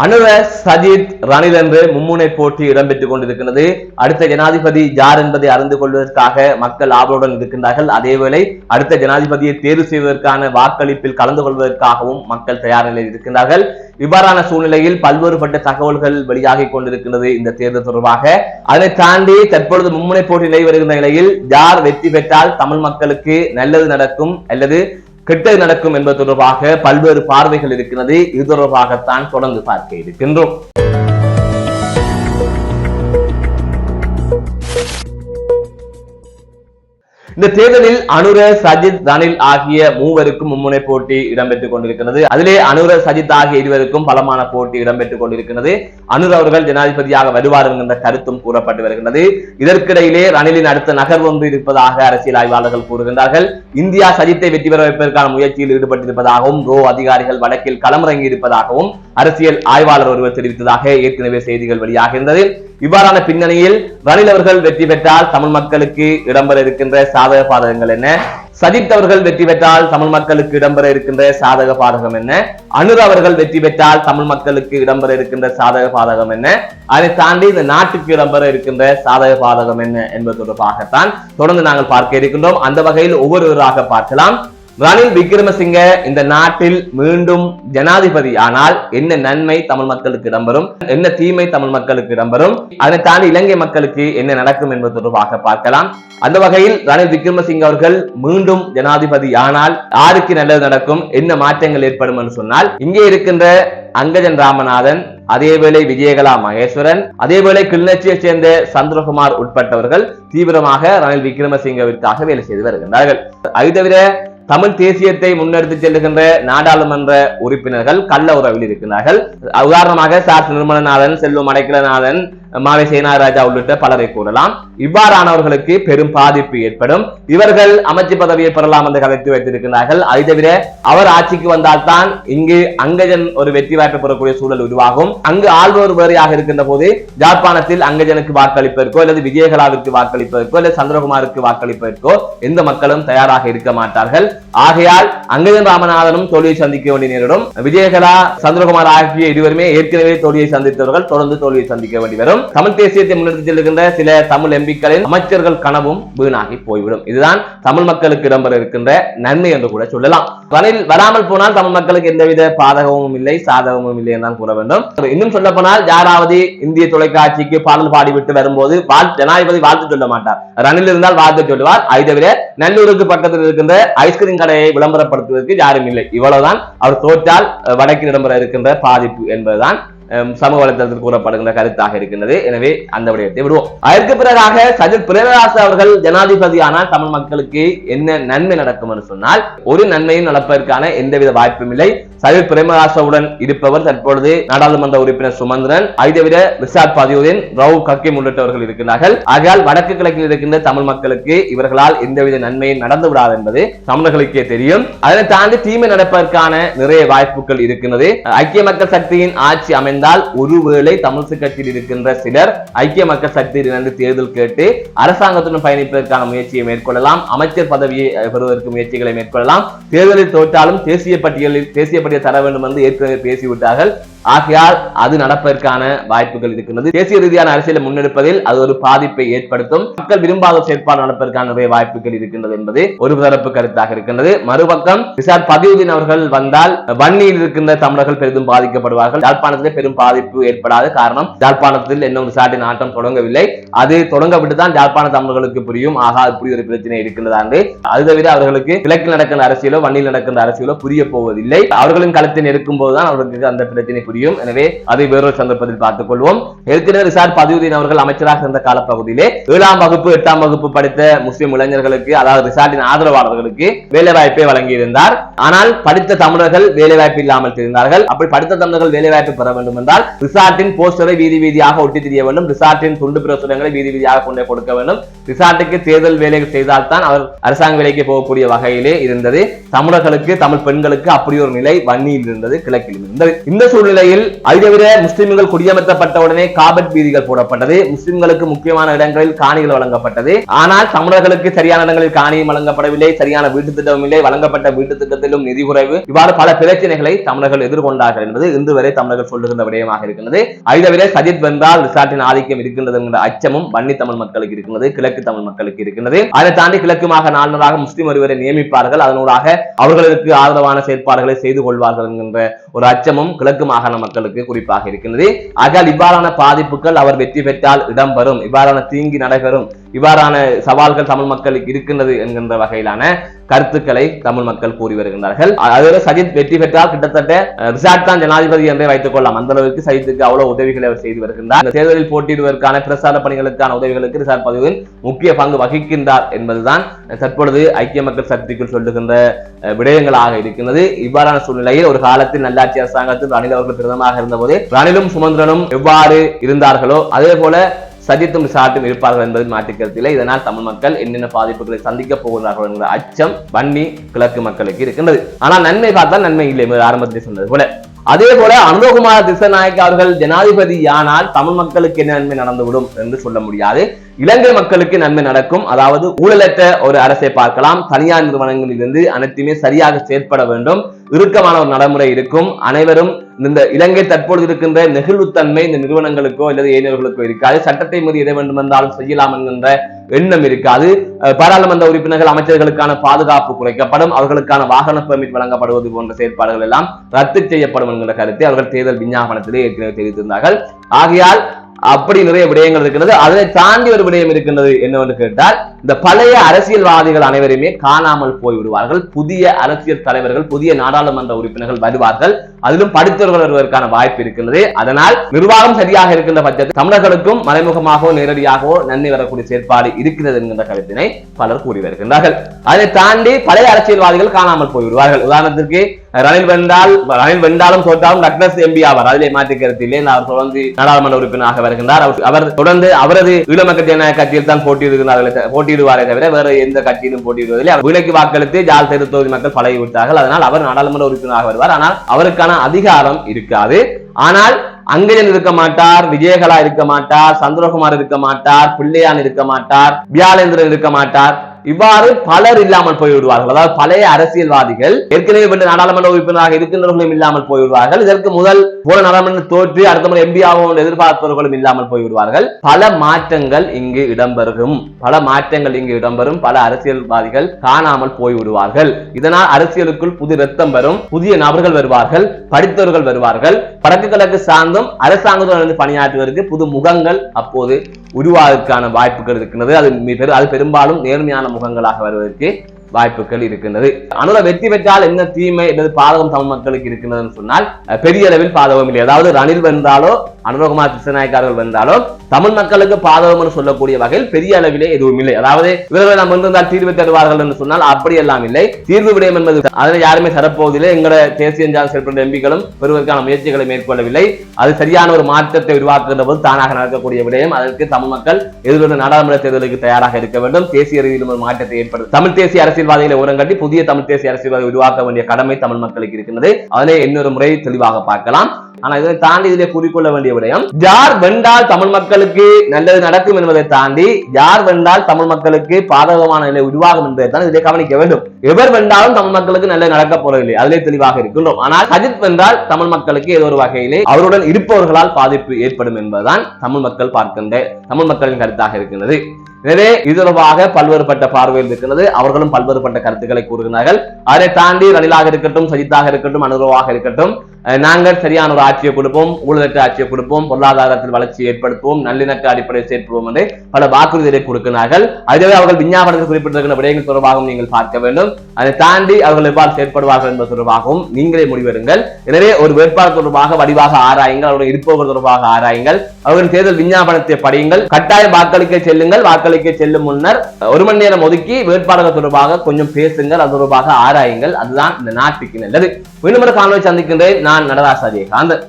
அனுர சஜித் ரணில் என்று மும்முனை போட்டி இடம்பெற்றுக் கொண்டிருக்கிறது அடுத்த ஜனாதிபதி யார் என்பதை அறிந்து கொள்வதற்காக மக்கள் ஆவலுடன் இருக்கின்றார்கள். அதேவேளை அடுத்த ஜனாதிபதியை தேர்வு செய்வதற்கான வாக்களிப்பில் கலந்து கொள்வதற்காகவும் மக்கள் தயார் நிலையில் இருக்கின்றார்கள். இவ்வாறான சூழ்நிலையில் பல்வேறுபட்ட தகவல்கள் வெளியாகிக் கொண்டிருக்கிறது இந்த தேர்தல் தொடர்பாக. அதனை தாண்டி தற்பொழுது மும்முனை போட்டி நிலை வருகின்ற நிலையில் யார் வெற்றி பெற்றால் தமிழ் மக்களுக்கு நல்லது நடக்கும் அல்லது கெட்டது நடக்கும் என்பது தொடர்பாக பல்வேறு பார்வைகள் இருக்கிறது இது தொடர்பாகத்தான் தொடர்ந்து பார்க்க இருக்கின்றோம். இந்த தேர்தலில் அனுர சஜித் ரணில் ஆகிய மூவருக்கும் மும்முனை போட்டி இடம்பெற்றுக் கொண்டிருக்கிறது. அதிலே அனுர சஜித் ஆகிய இருவருக்கும் பலமான போட்டி இடம்பெற்றுக் கொண்டிருக்கிறது. அனுர் அவர்கள் ஜனாதிபதியாக வருவார் என்கின்ற கருத்தும் கூறப்பட்டு வருகின்றது. இதற்கிடையிலே ரணிலின் அடுத்த நகர்வு ஒன்று இருப்பதாக அரசியல் ஆய்வாளர்கள் கூறுகின்றார்கள். இந்தியா சஜித்தை வெற்றி பெற வைப்பதற்கான முயற்சியில் ஈடுபட்டிருப்பதாகவும் ரோ அதிகாரிகள் வடக்கில் களமிறங்கி இருப்பதாகவும் அரசியல் ஆய்வாளர் ஒருவர் தெரிவித்ததாக ஏற்கனவே செய்திகள் வெளியாகின்றது. இவ்வாறான பின்னணியில் ரணில் அவர்கள் வெற்றி பெற்றால் தமிழ் மக்களுக்கு இடம்பெற இருக்கின்ற சாதக பாதகங்கள் என்ன? சஜித் அவர்கள் வெற்றி பெற்றால் தமிழ் மக்களுக்கு இடம்பெற இருக்கின்ற சாதக பாதகம் என்ன? அனுர் அவர்கள் வெற்றி பெற்றால் தமிழ் மக்களுக்கு இடம்பெற இருக்கின்ற சாதக பாதகம் என்ன? அதை தாண்டி இந்த நாட்டுக்கு இடம்பெற இருக்கின்ற சாதக பாதகம் என்ன என்பது தொடர்பாகத்தான் தொடர்ந்து நாங்கள் பார்க்க இருக்கின்றோம். அந்த வகையில் ஒவ்வொருவராக பார்க்கலாம். ரணில் விக்ரமசிங்க இந்த நாட்டில் மீண்டும் ஜனாதிபதி. ஆனால் என்ன நன்மை தமிழ் மக்களுக்கு இடம்பெறும்? என்ன தீமை தமிழ் மக்களுக்கு இடம்பெறும்? அதை தாண்டி இலங்கை மக்களுக்கு என்ன நடக்கும் என்பது தொடர்பாக பார்க்கலாம். அந்த வகையில் ரணில் விக்ரமசிங்க அவர்கள் மீண்டும் ஜனாதிபதி ஆனால் யாருக்கு நல்லது நடக்கும்? என்ன மாற்றங்கள் ஏற்படும் என்று சொன்னால் இங்கே இருக்கின்ற அங்கஜன் ராமநாதன் அதேவேளை விஜயகலா மகேஸ்வரன் அதேவேளை கிளிநொச்சியை சேர்ந்த சந்திரகுமார் உட்பட்டவர்கள் தீவிரமாக ரணில் விக்ரமசிங்கவிற்காக வேலை செய்து வருகின்றார்கள். அது தவிர தமிழ் தேசியத்தை முன்னெடுத்து செல்லுகின்ற நாடாளுமன்ற உறுப்பினர்கள் கள்ள உறவில் இருக்கிறார்கள் உதாரணமாக சார் நிர்மலநாதன் செல்வம் அடைக்கலநாதன் மாவை சேனாராஜா உள்ளிட்ட பலரை கூறலாம். இவ்வாறானவர்களுக்கு பெரும் பாதிப்பு ஏற்படும். இவர்கள் அமைச்சு பதவியை பெறலாம் என்று கலைத்து வைத்திருக்கிறார்கள். அதை தவிர அவர் ஆட்சிக்கு வந்தால்தான் இங்கு அங்கஜன் ஒரு வெற்றி வாய்ப்பு பெறக்கூடிய சூழல் உருவாகும். அங்கு ஆள்வோர் வேறையாக இருக்கின்ற போது ஜாழ்ப்பாணத்தில் அங்கஜனுக்கு வாக்களிப்பதற்கோ அல்லது விஜயகலாவிற்கு வாக்களிப்பதற்கோ அல்லது சந்திரகுமாருக்கு வாக்களிப்பதற்கோ எந்த மக்களும் தயாராக இருக்க மாட்டார்கள். ஆகையால் அங்கஜன் ராமநாதனும் தோல்வியை சந்திக்க வேண்டிய நேரிடும். விஜயகலா சந்திரகுமார் ஆகிய இருவருமே ஏற்கனவே தோல்வியை சந்தித்தவர்கள் தொடர்ந்து தோல்வியை சந்திக்க வேண்டி வரும். தமிழ் தேசியத்தை முன்னெடுத்து செல்கின்ற சில தமிழ் எம்பி எம்பிக்களின் அமைச்சர்கள் கனவும் வீணாகி போய்விடும். இதுதான் தமிழ் மக்களுக்கு இடம்பெற இருக்கின்ற நன்மை என்று கூட சொல்லலாம். ரணில் வராமல் போனால் தமிழ் மக்களுக்கு எந்தவித பாதகமும் இல்லை சாதகமும் இல்லை என்று கூற வேண்டும். இன்னும் சொல்ல போனால் யாராவது இந்திய தொலைக்காட்சிக்கு பாடல் பாடிவிட்டு வரும்போது வாழ் ஜனாதிபதி வாழ்த்து சொல்ல மாட்டார். ரணில் இருந்தால் வாழ்த்து சொல்லுவார். அதை தவிர நல்லூருக்கு பக்கத்தில் இருக்கின்ற ஐஸ்கிரீம் கடையை விளம்பரப்படுத்துவதற்கு யாரும் இல்லை. இவ்வளவுதான் அவர் தோற்றால் வடக்கில் இடம்பெற இருக்கின்ற பாதிப்பு என்பதுதான் சமூக வலைதளத்தில் கூறப்படுகின்ற கருத்தாக இருக்கின்றது. எனவே அந்த விடயத்தை விடுவோம். அதற்கு பிறகாக சஜித் பிரேமதாஸ் அவர்கள் ஜனாதிபதி ஆனால் தமிழ் மக்களுக்கு என்ன நன்மை நடக்கும் என்று சொன்னால் ஒரு நன்மையும் நடப்பதற்கான எந்தவித வாய்ப்பும் இல்லை. சஜித் பிரேமதாசவுடன் இருப்பவர் தற்பொழுது நாடாளுமன்ற உறுப்பினர் சுமந்திரன் அதை தவிர ரிஷாத் பதியுதீன் ரவு கக்கிம் உள்ளிட்டவர்கள் இருக்கிறார்கள் ஆகையால் வடக்கு கிழக்கில் இருக்கின்ற தமிழ் மக்களுக்கு இவர்களால் எந்தவித நன்மையும் நடந்து விடாது என்பது தமிழர்களுக்கே தெரியும். அதனை தாண்டி தீமை நடப்பதற்கான நிறைய வாய்ப்புகள் இருக்கின்றது. ஐக்கிய மக்கள் சக்தியின் ஆட்சி அமைந்த இருந்தால் ஒருவேளை தமிழ்சு கட்சியில் இருக்கின்ற சிலர் ஐக்கிய மக்கள் சக்தியிலிருந்து தேர்தல் கேட்டு அரசாங்கத்துடன் பயணிப்பதற்கான முயற்சியை மேற்கொள்ளலாம் அமைச்சர் பதவியை பெறுவதற்கு முயற்சிகளை மேற்கொள்ளலாம். தேர்தலில் தோற்றாலும் தேசிய பட்டியலில் தேசிய பட்டியல் தர வேண்டும் என்று ஏற்கனவே பேசிவிட்டார்கள். ஆகையால் அது நடப்பதற்கான வாய்ப்புகள் இருக்கின்றது. தேசிய ரீதியான அரசியலை முன்னெடுப்பதில் அது ஒரு பாதிப்பை ஏற்படுத்தும். மக்கள் விரும்பாத செயற்பாடு நடப்பதற்கான நிறைய வாய்ப்புகள் இருக்கின்றது என்பது ஒரு தரப்பு கருத்தாக இருக்கின்றது. மறுபக்கம் விசார் பதிவுதீன் அவர்கள் வந்தால் வன்னியில் இருக்கின்ற தமிழர்கள் பெரிதும் பாதிக்கப்படுவார்கள். யாழ்ப்பாணத்திலே பெரும் பாதிப்பு ஏற்படாது காரணம் யாழ்ப்பாணத்தில் இன்னும் ரிசார்ட்டின் ஆட்டம் தொடங்கவில்லை. அது தொடங்க விட்டுதான் யாழ்ப்பாண தமிழர்களுக்கு புரியும். ஆகா இப்படி ஒரு பிரச்சனை இருக்கின்றதா என்று அது தவிர அவர்களுக்கு கிழக்கில் நடக்கின்ற அரசியலோ வன்னியில் நடக்கின்ற அரசியலோ புரிய போவதில்லை. அவர்களின் களத்தில் இருக்கும் போதுதான் அவர்களுக்கு அந்த பிரச்சனை புரியும் எனவே அதை வேறொரு சந்தர்ப்பத்தில் பார்த்துக் கொள்வோம் ஏற்கனவே ரிசார்ட் பதிவுதீன் அவர்கள் அமைச்சராக இருந்த காலப்பகுதியிலே ஏழாம் வகுப்பு எட்டாம் வகுப்பு படித்த முஸ்லிம் இளைஞர்களுக்கு அதாவது ரிசார்டின் ஆதரவாளர்களுக்கு வேலை வாய்ப்பை வழங்கியிருந்தார். ஆனால் படித்த தமிழர்கள் வேலை வாய்ப்பு இல்லாமல் தெரிந்தார்கள். அப்படி படித்த தமிழர்கள் வேலை வாய்ப்பு பெற வேண்டும் என்றால் ரிசார்ட்டின் போஸ்டரை வீதி வீதியாக ஒட்டி திரிய வேண்டும். ரிசார்ட்டின் துண்டு பிரசுரங்களை வீதி வீதியாக கொண்டே கொடுக்க வேண்டும். ரிசார்ட்டுக்கு தேர்தல் வேலை செய்தால்தான் அவர் அரசாங்க வேலைக்கு போகக்கூடிய வகையிலே இருந்தது. தமிழர்களுக்கு தமிழ் பெண்களுக்கு அப்படி ஒரு நிலை வன்னியில் இருந்தது கிழக்கில் இருந்தது. இந்த சூழ்நிலை நிலையில் அதுதவிர முஸ்லிம்கள் குடியமர்த்தப்பட்ட உடனே காபட் வீதிகள் போடப்பட்டது. முஸ்லிம்களுக்கு முக்கியமான இடங்களில் காணிகள் வழங்கப்பட்டது. ஆனால் தமிழர்களுக்கு சரியான இடங்களில் காணியும் வழங்கப்படவில்லை சரியான வீட்டு திட்டமும் இல்லை வழங்கப்பட்ட வீட்டு திட்டத்திலும் நிதி குறைவு. இவ்வாறு பல பிரச்சனைகளை தமிழர்கள் எதிர்கொண்டார்கள் என்பது இன்று வரை தமிழர்கள் சொல்லுகின்ற விடயமாக இருக்கிறது அதுதவிர சஜித் வென்றால் ரிசார்ட்டின் ஆதிக்கம் இருக்கின்றது என்கிற அச்சமும் வன்னி தமிழ் மக்களுக்கு இருக்கின்றது கிழக்கு தமிழ் மக்களுக்கு இருக்கின்றது. அதை தாண்டி கிழக்குமாக மாகாண முஸ்லிம் ஒருவரை நியமிப்பார்கள். அதனூடாக அவர்களுக்கு ஆதரவான செயற்பாடுகளை செய்து கொள்வார்கள் என்கின்ற ஒரு அச்சமும் கிழக்கு மாகாண மக்களுக்கு குறிப்பாக இருக்கின்றது. ஆகையால் இவ்வாறான பாதிப்புகள் அவர் வெற்றி பெற்றால் இடம்பெறும் இவ்வாறான தீங்கி நடைபெறும். இவ்வாறான சவால்கள் தமிழ் மக்களுக்கு இருக்கின்றது என்கின்ற வகையிலான கருத்துக்களை தமிழ் மக்கள் கூறி வருகின்றார்கள். அதுவே சஜித் வெற்றி பெற்றால் கிட்டத்தட்ட அஹ், ரிசார்ட் தான் ஜனாதிபதி என்றே வைத்துக் கொள்ளலாம். அந்த அளவுக்கு சஜித்துக்கு அவ்வளவு உதவிகளை அவர் செய்து வருகின்றார். இந்த தேர்தலில் போட்டியிடுவதற்கான பிரசார பணிகளுக்கான உதவிகளுக்கு ரிசார்ட் பதவியில் முக்கிய பங்கு வகிக்கின்றார் என்பதுதான் தற்பொழுது ஐக்கிய மக்கள் சக்திக்குள் சொல்லுகின்ற விடயங்களாக இருக்கின்றது. இவ்வாறான சூழ்நிலையில் ஒரு காலத்தில் நல்லாட்சி அரசாங்கத்தில் ரணில் அவர்கள் பிரதமராக இருந்தபோது ரணிலும் சுமந்திரனும் எவ்வாறு இருந்தார்களோ அதே போல சஜித்தும் சாட்டும் இருப்பார்கள் என்பது மாற்றுக்கருத்தில் இதனால் தமிழ் மக்கள் என்னென்ன பாதிப்புகளை சந்திக்க போகிறார்கள் என்கிற அச்சம் வன்னி கிழக்கு மக்களுக்கு இருக்கின்றது. ஆனால் நன்மை பார்த்தால் நன்மை இல்லை ஆரம்பத்தில் சொன்னது போல. அதே போல அனுபவகுமார் திசநாயக் அவர்கள் ஜனாதிபதி ஆனால் தமிழ் மக்களுக்கு என்ன நன்மை நடந்துவிடும் என்று சொல்ல முடியாது. இலங்கை மக்களுக்கு நன்மை நடக்கும். அதாவது ஊழலற்ற ஒரு அரசை பார்க்கலாம். தனியார் நிறுவனங்களிலிருந்து அனைத்துமே சரியாக செயற்பட வேண்டும். இறுக்கமான ஒரு நடைமுறை இருக்கும். அனைவரும் இந்த இலங்கை தற்பொழுது இருக்கின்ற நெகிழ்வுத்தன்மை இந்த நிறுவனங்களுக்கோ அல்லது ஏனையவர்களுக்கோ இருக்காது. சட்டத்தை மீறி எதை வேண்டுமென்றாலும் செய்யலாம் என்கின்ற எண்ணம் இருக்காது பாராளுமன்ற உறுப்பினர்கள் அமைச்சர்களுக்கான பாதுகாப்பு குறைக்கப்படும். அவர்களுக்கான வாகன பெர்மிட் வழங்கப்படுவது போன்ற செயற்பாடுகள் எல்லாம் ரத்து செய்யப்படும் என்கிற கருத்தை அவர்கள் தேர்தல் விஞ்ஞாபனத்திலே ஏற்கனவே தெரிவித்திருந்தார்கள். ஆகையால் அப்படி நிறைய விடயங்கள் இருக்கிறது அதனை தாண்டி ஒரு விடயம் இருக்கின்றது என்னவென்று கேட்டால் இந்த பழைய அரசியல்வாதிகள் அனைவருமே காணாமல் போய் விடுவார்கள். புதிய அரசியல் தலைவர்கள் புதிய நாடாளுமன்ற உறுப்பினர்கள் வருவார்கள். அதிலும் படித்தவர்கள் வருவதற்கான வாய்ப்பு இருக்கின்றது. அதனால் நிர்வாகம் சரியாக இருக்கின்ற பட்சத்தில் தமிழர்களுக்கும் மறைமுகமாகவோ நேரடியாகவோ நன்மை வரக்கூடிய செயற்பாடு இருக்கிறது என்கின்ற கருத்தினை பலர் கூறி வருகின்றார்கள். அதை தாண்டி பழைய அரசியல்வாதிகள் காணாமல் போய் விடுவார்கள். உதாரணத்திற்கு ரணில் வென்றால் ரணில் வென்றாலும் தோற்றாலும் டக்ளஸ் எம்பி ஆவார். அதிலே மாற்று அவர் தொடர்ந்து நாடாளுமன்ற உறுப்பினராக வருகின்றார். அவர் அவர் தொடர்ந்து அவரது ஈழமக்கள் ஜனநாயக கட்சியில் தான் போட்டியிடுகிறார்கள் போட்டியிடுவாரே தவிர வேற எந்த கட்சியிலும் போட்டியிடுவதில்லை. அவர் விலைக்கு வாக்களித்து ஜால் தெரு தொகுதி மக்கள் பழகி விட்டார்கள். அதனால் அவர் நாடாளுமன்ற உறுப்பினராக வருவார். ஆனால் அவருக்கான அதிகாரம் இருக்காது. ஆனால் அங்கஜன் இருக்க மாட்டார் விஜயகலா இருக்க மாட்டார் சந்திரகுமார் இருக்க மாட்டார் பிள்ளையான் இருக்க மாட்டார் வியாழேந்திரன் இருக்க மாட்டார். இவ்வாறு பலர் இல்லாமல் போய்விடுவார்கள். அதாவது பழைய அரசியல்வாதிகள் ஏற்கனவே வென்ற நாடாளுமன்ற உறுப்பினராக இருக்கின்றவர்களும் இல்லாமல் போய்விடுவார்கள். இதற்கு முதல் போல நாடாளுமன்ற தோற்று அடுத்த முறை எம்பி ஆகும் எதிர்பார்ப்பவர்களும் இல்லாமல் போய்விடுவார்கள். பல மாற்றங்கள் இங்கு இடம்பெறும். பல மாற்றங்கள் இங்கு இடம்பெறும். பல அரசியல்வாதிகள் காணாமல் போய்விடுவார்கள். இதனால் அரசியலுக்குள் புது ரத்தம் வரும். புதிய நபர்கள் வருவார்கள். படித்தவர்கள் வருவார்கள். வடக்கு கிழக்கு சார்ந்தும் அரசாங்கத்துடன் பணியாற்றுவதற்கு புது முகங்கள் அப்போது உருவாவதற்கான வாய்ப்புகள் இருக்கின்றது. அது அது பெரும்பாலும் நேர்மையான முகங்களாக வருவதற்கு வாய்ப்புகள் இருக்கின்றது. அனுர வெற்றி பெற்றால் என்ன தீமை? அல்லது பாதகம் தமிழ் மக்களுக்கு இருக்கின்றதுன்னு சொன்னால் பெரிய அளவில் பாதகம் இல்லை. அதாவது ரணில் வென்றாலோ அனுரகுமார் கிருஷ்ணநாயக்காரர்கள் வந்தாலும் தமிழ் மக்களுக்கு பாதகம் என்று சொல்லக்கூடிய வகையில் பெரிய அளவிலே எதுவும் இல்லை. அதாவது இவர்கள் நாம் வந்திருந்தால் தீர்வு தருவார்கள் என்று சொன்னால் அப்படி எல்லாம் இல்லை. தீர்வு விடயம் என்பது அதில் யாருமே தரப்போவதில்லை. எங்களோட தேசிய ஜாதி செயல்பட்ட எம்பிக்களும் பெறுவதற்கான முயற்சிகளை மேற்கொள்ளவில்லை. அது சரியான ஒரு மாற்றத்தை உருவாக்குகின்ற போது தானாக நடக்கக்கூடிய விடயம். அதற்கு தமிழ் மக்கள் எதிர்வரும் நாடாளுமன்ற தேர்தலுக்கு தயாராக இருக்க வேண்டும். தேசிய ரீதியிலும் ஒரு மாற்றத்தை ஏற்படுத்தும் தமிழ் தேசிய அரசியல்வாதிகளை உரங்கட்டி புதிய தமிழ் தேசிய அரசியல்வாதி உருவாக்க வேண்டிய கடமை தமிழ் மக்களுக்கு இருக்கின்றது. அதனை இன்னொரு முறை தெளிவாக பார்க்கலாம். ஆனா இதை தாண்டி இதிலே கூறிக்கொள்ள வேண்டிய விடயம் யார் வென்றால் தமிழ் மக்களுக்கு நல்லது நடக்கும் என்பதை தாண்டி யார் வென்றால் தமிழ் மக்களுக்கு பாதகமான நிலை உருவாகும் என்பதை தான் இதிலே கவனிக்க வேண்டும். எவர் வென்றாலும் தமிழ் மக்களுக்கு நல்லது நடக்க போறதில்லை. அதிலே தெளிவாக இருக்கின்றோம். ஆனால் அஜித் வென்றால் தமிழ் மக்களுக்கு ஏதோ ஒரு வகையிலே அவருடன் இருப்பவர்களால் பாதிப்பு ஏற்படும் என்பதுதான் தமிழ் மக்கள் பார்க்கின்ற தமிழ் மக்களின் கருத்தாக இருக்கின்றது. எனவே இது தொடர்பாக பல்வேறுபட்ட பார்வையில் இருக்கிறது அவர்களும் பல்வேறுபட்ட கருத்துக்களை கூறுகிறார்கள் அதை தாண்டி ரணிலாக இருக்கட்டும் சஜித்தாக இருக்கட்டும் அனுரவாக இருக்கட்டும் நாங்கள் சரியான ஒரு ஆட்சியை கொடுப்போம் ஊழலற்ற ஆட்சியை கொடுப்போம் பொருளாதாரத்தில் வளர்ச்சியை ஏற்படுத்துவோம் நல்லிணக்க அடிப்படையை சேர்ப்போம் என்று பல வாக்குறுதிகளை கொடுக்கிறார்கள். அதுவே அவர்கள் விஞ்ஞாபனத்தில் குறிப்பிட்டிருக்கிற விடயங்கள் தொடர்பாகவும் நீங்கள் பார்க்க வேண்டும். அதை தாண்டி அவர்கள் எவ்வாறு செயற்படுவார்கள் என்பது தொடர்பாகவும் நீங்களே முடிவெடுங்கள். எனவே ஒரு வேட்பாளர் தொடர்பாக வடிவாக ஆராயுங்கள் அவருடைய இருப்பவர்கள் தொடர்பாக ஆராயுங்கள். அவர்களின் தேர்தல் விஞ்ஞாபனத்தை படியுங்கள். கட்டாய வாக்களிக்க செல்லுங்கள். வாக்களிக்க செல்லும் முன்னர் ஒரு மணி நேரம் ஒதுக்கி வேட்பாளர்கள் தொடர்பாக கொஞ்சம் பேசுங்கள். அது தொடர்பாக ஆராயுங்கள். அதுதான் இந்த நாட்டுக்கு நல்லது. மீண்டும் ஒரு காணொலி சந்திக்கின்றேன். நான் நடராசாதி காந்தன்